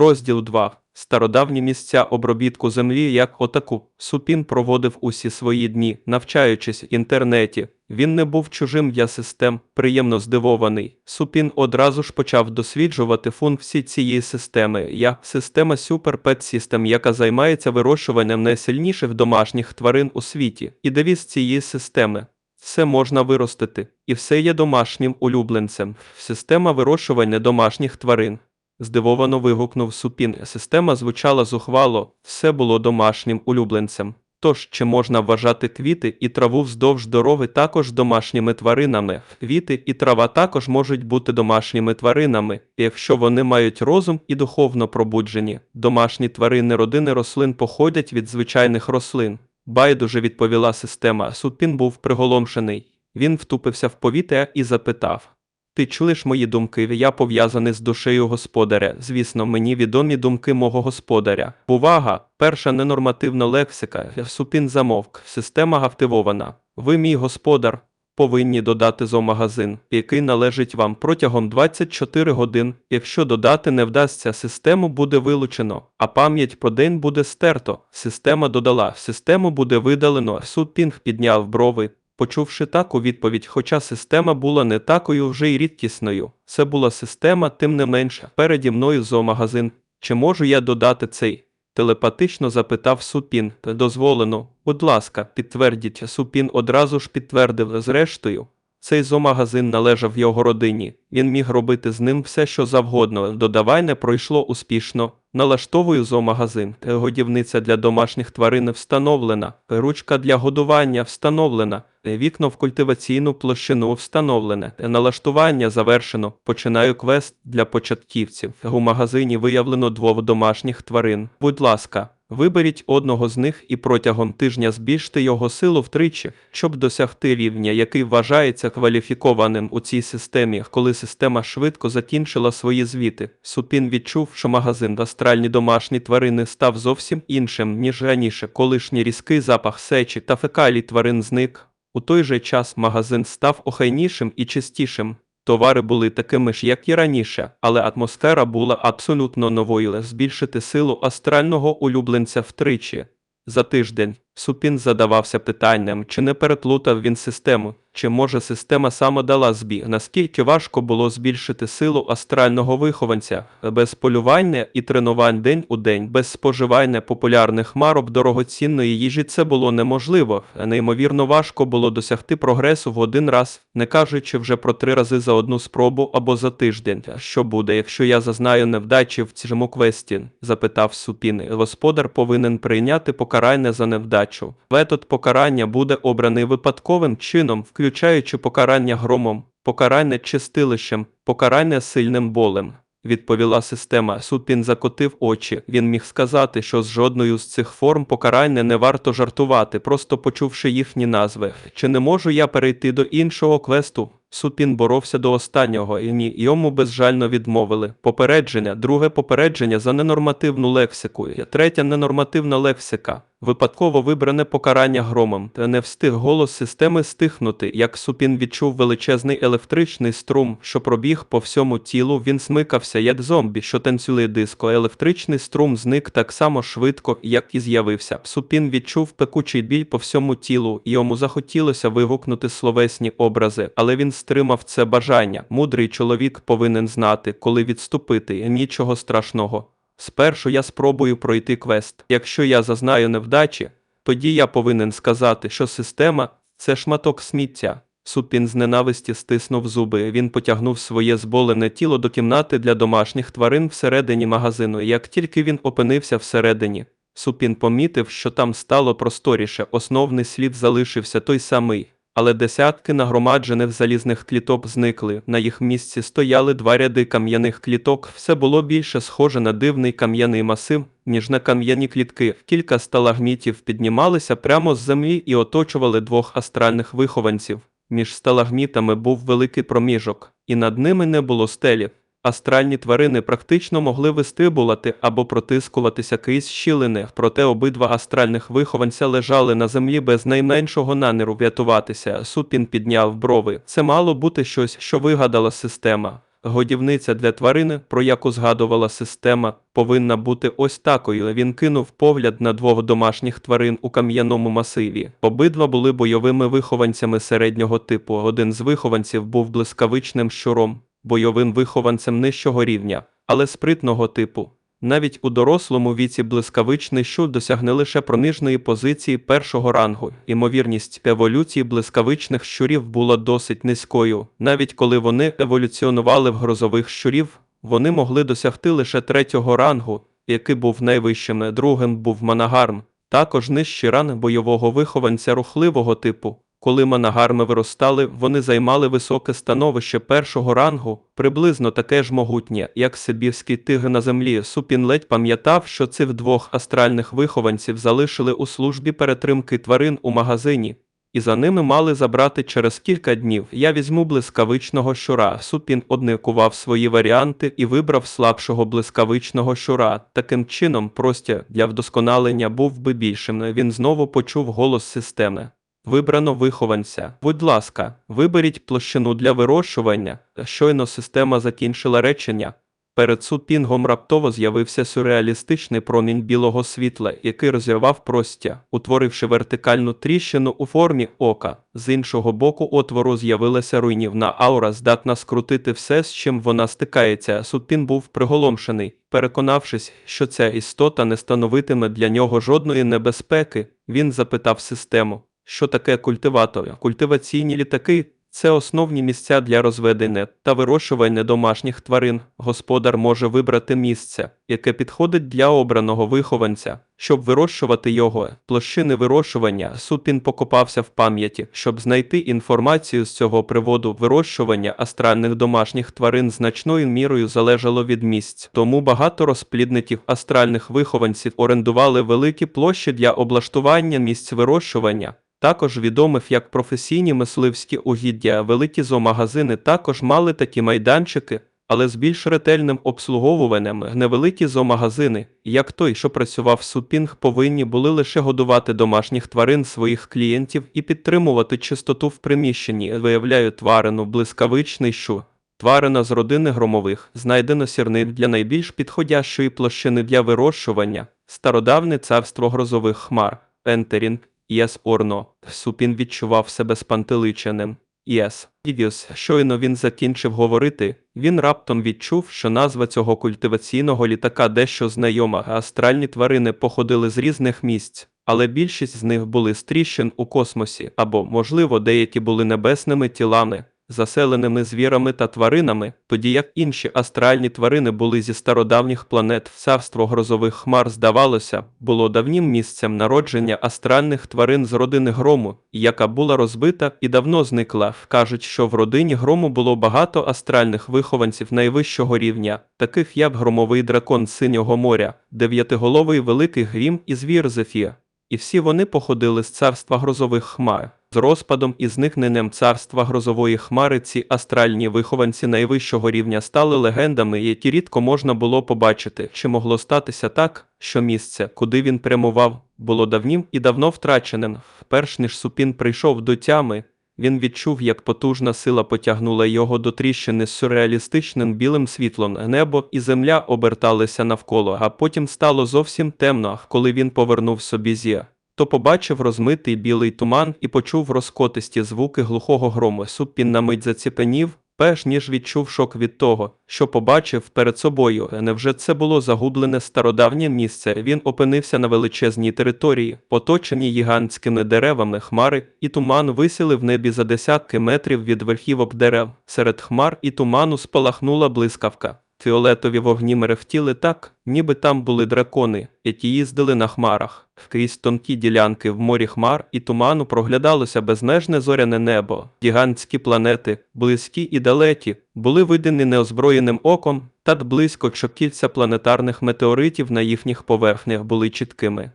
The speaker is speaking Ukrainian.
Розділ 2. Стародавні місця обробітку землі як отаку. Супін проводив усі свої дні, навчаючись в інтернеті. Він не був чужим для систем, приємно здивований. Супін одразу ж почав досліджувати функції цієї системи. Я система Super Pet System, яка займається вирощуванням найсильніших домашніх тварин у світі. І девіз цієї системи. Все можна виростити, і все є домашнім улюбленцем. Система вирощування домашніх тварин. Здивовано вигукнув Супін. Система звучала зухвало, все було домашнім улюбленцем. Тож, чи можна вважати квіти і траву вздовж дороги також домашніми тваринами? Квіти і трава також можуть бути домашніми тваринами, якщо вони мають розум і духовно пробуджені. Домашні тварини родини рослин походять від звичайних рослин. Байдуже відповіла система. Супін був приголомшений. Він втупився в повітря і запитав. Ти чуєш мої думки, я пов'язаний з душею господаря. Звісно, мені відомі думки мого господаря. Увага! Перша ненормативна лексика. Супін замовк. Система активована. Ви, мій господар, повинні додати зоомагазин, який належить вам протягом 24 годин. Якщо додати не вдасться, систему буде вилучено, а пам'ять про день буде стерто. Система додала, систему буде видалено. Супінг підняв брови. Почувши таку відповідь, хоча система була не такою вже й рідкісною, це була система, тим не менше, переді мною зоомагазин. Чи можу я додати цей? Телепатично запитав Супін. Дозволено. Будь ласка, підтвердіть. Супін одразу ж підтвердив. Зрештою, цей зоомагазин належав його родині. Він міг робити з ним все, що завгодно. Додавання пройшло успішно. Налаштовую зоомагазин. Годівниця для домашніх тварин встановлена. Ручка для годування встановлена. Вікно в культиваційну площину встановлене. Налаштування завершено. Починаю квест для початківців. У магазині виявлено двох домашніх тварин. Будь ласка, виберіть одного з них і протягом тижня збільште його силу втричі, щоб досягти рівня, який вважається кваліфікованим у цій системі. Коли система швидко закінчила свої звіти, Супін відчув, що магазин астральні домашні тварини став зовсім іншим, ніж раніше. Колишній різкий запах сечі та фекалій тварин зник. У той же час магазин став охайнішим і чистішим. Товари були такими ж, як і раніше, але атмосфера була абсолютно новою. Збільшити силу астрального улюбленця втричі. За тиждень Супін задавався питанням, чи не переплутав він систему, чи може система сама дала збіг, наскільки важко було збільшити силу астрального вихованця, без полювання і тренувань день у день, без споживання популярних марок дорогоцінної їжі це було неможливо. Неймовірно важко було досягти прогресу в один раз, не кажучи вже про три рази за одну спробу або за тиждень. Що буде, якщо я зазнаю невдачі в цьому квесті? запитав Супін. Господар повинен прийняти покарання за невдачу. Метод покарання буде обраний випадковим чином, включаючи покарання громом, покарання чистилищем, покарання сильним болем. Відповіла система. Супін закотив очі. Він міг сказати, що з жодною з цих форм покарання не варто жартувати, просто почувши їхні назви. Чи не можу я перейти до іншого квесту? Супін боровся до останнього, і ні, йому безжально відмовили. Попередження, друге попередження за ненормативну лексику, третя ненормативна лексика. Випадково вибране покарання громом, та не встиг голос системи стихнути, як Супін відчув величезний електричний струм, що пробіг по всьому тілу. Він смикався, як зомбі, що танцює диско. Електричний струм зник так само швидко, як і з'явився. Супін відчув пекучий біль по всьому тілу, йому захотілося вигукнути словесні образи, але він стримав це бажання. Мудрий чоловік повинен знати, коли відступити. Нічого страшного. Спершу я спробую пройти квест. Якщо я зазнаю невдачі, тоді я повинен сказати, що система це шматок сміття. Супін з ненависті стиснув зуби. Він потягнув своє зболене тіло до кімнати для домашніх тварин всередині магазину. Як тільки він опинився всередині, Супін помітив, що там стало просторіше. Основний слід залишився той самий. Але десятки нагромаджених залізних кліток зникли. На їх місці стояли два ряди кам'яних кліток. Все було більше схоже на дивний кам'яний масив, ніж на кам'яні клітки. Кілька сталагмітів піднімалися прямо з землі і оточували двох астральних вихованців. Між сталагмітами був великий проміжок, і над ними не було стелі. Астральні тварини практично могли вистрибувати або протискуватися крізь щілини, проте обидва астральних вихованця лежали на землі без найменшого наміру врятуватися. Супін підняв брови. Це мало бути щось, що вигадала система. Годівниця для тварини, про яку згадувала система, повинна бути ось такою. Він кинув погляд на двох домашніх тварин у кам'яному масиві. Обидва були бойовими вихованцями середнього типу. Один з вихованців був блискавичним щуром, бойовим вихованцем нижчого рівня, але спритного типу. Навіть у дорослому віці блискавичний щур досягне лише проміжної позиції першого рангу. Імовірність еволюції блискавичних щурів була досить низькою. Навіть коли вони еволюціонували в грозових щурів, вони могли досягти лише третього рангу, який був найвищим. Другим був манагарм, також нижчий ранг бойового вихованця рухливого типу. Коли манагарми виростали, вони займали високе становище першого рангу, приблизно таке ж могутнє, як сибірський тигр на землі. Супін ледь пам'ятав, що цих двох астральних вихованців залишили у службі перетримки тварин у магазині, і за ними мали забрати через кілька днів. Я візьму блискавичного щура. Супін одникував свої варіанти і вибрав слабшого блискавичного щура. Таким чином, простір для вдосконалення був би більшим. Він знову почув голос системи. Вибрано вихованця. Будь ласка, виберіть площину для вирощування. Щойно система закінчила речення. Перед супінгом раптово з'явився сюрреалістичний промінь білого світла, який розірвав простір, утворивши вертикальну тріщину у формі ока. З іншого боку отвору з'явилася руйнівна аура, здатна скрутити все, з чим вона стикається. Супін був приголомшений, переконавшись, що ця істота не становитиме для нього жодної небезпеки. Він запитав систему. Що таке культиватор? Культиваційні літаки це основні місця для розведення та вирощування домашніх тварин. Господар може вибрати місце, яке підходить для обраного вихованця, щоб вирощувати його. Площини вирощування Супін покопався в пам'яті, щоб знайти інформацію з цього приводу. Вирощування астральних домашніх тварин значною мірою залежало від місць. Тому багато розплідників астральних вихованців орендували великі площі для облаштування місць вирощування. Також відомих як професійні мисливські угіддя, великі зоомагазини також мали такі майданчики, але з більш ретельним обслуговуванням невеликі зоомагазини, як той, що працював Супінг, повинні були лише годувати домашніх тварин своїх клієнтів і підтримувати чистоту в приміщенні. Виявляю тварину блискавичний щур. Тварина з родини громових знайдено сірник для найбільш підходящої площини для вирощування, стародавне царство грозових хмар, Ентерін, Єс Орно. Супін відчував себе спантеличеним. Єс. Дідіс. Щойно він закінчив говорити, він раптом відчув, що назва цього культиваційного літака дещо знайома, астральні тварини походили з різних місць, але більшість з них були стріщен у космосі, або, можливо, деякі були небесними тілами, заселеними звірами та тваринами, тоді як інші астральні тварини були зі стародавніх планет. Царство грозових хмар, здавалося, було давнім місцем народження астральних тварин з родини грому, яка була розбита і давно зникла. Кажуть, що в родині грому було багато астральних вихованців найвищого рівня, таких як громовий дракон синього моря, дев'ятиголовий великий грім і звір Зефір. І всі вони походили з царства грозових хмар. З розпадом і зникненням царства грозової хмари ці астральні вихованці найвищого рівня стали легендами, які рідко можна було побачити. Чи могло статися так, що місце, куди він прямував, було давнім і давно втраченим. Перш ніж супін прийшов до тями, він відчув, як потужна сила потягнула його до тріщини з сюрреалістичним білим світлом. Небо і земля оберталися навколо, а потім стало зовсім темно, коли він повернув собі зір. То побачив розмитий білий туман і почув розкотисті звуки глухого грому. Суппін на мить заціпенів, перш ніж відчув шок від того, що побачив перед собою. Невже це було загублене стародавнє місце? Він опинився на величезній території, оточеній гігантськими деревами хмари, і туман висіли в небі за десятки метрів від верхівок дерев. Серед хмар і туману спалахнула блискавка. Фіолетові вогні мерехтіли так, ніби там були дракони, які їздили на хмарах. Крізь тонкі ділянки в морі хмар і туману проглядалося безмежне зоряне небо. Гігантські планети, близькі і далекі, були видані неозброєним оком, та близько, що кільця планетарних метеоритів на їхніх поверхнях були чіткими.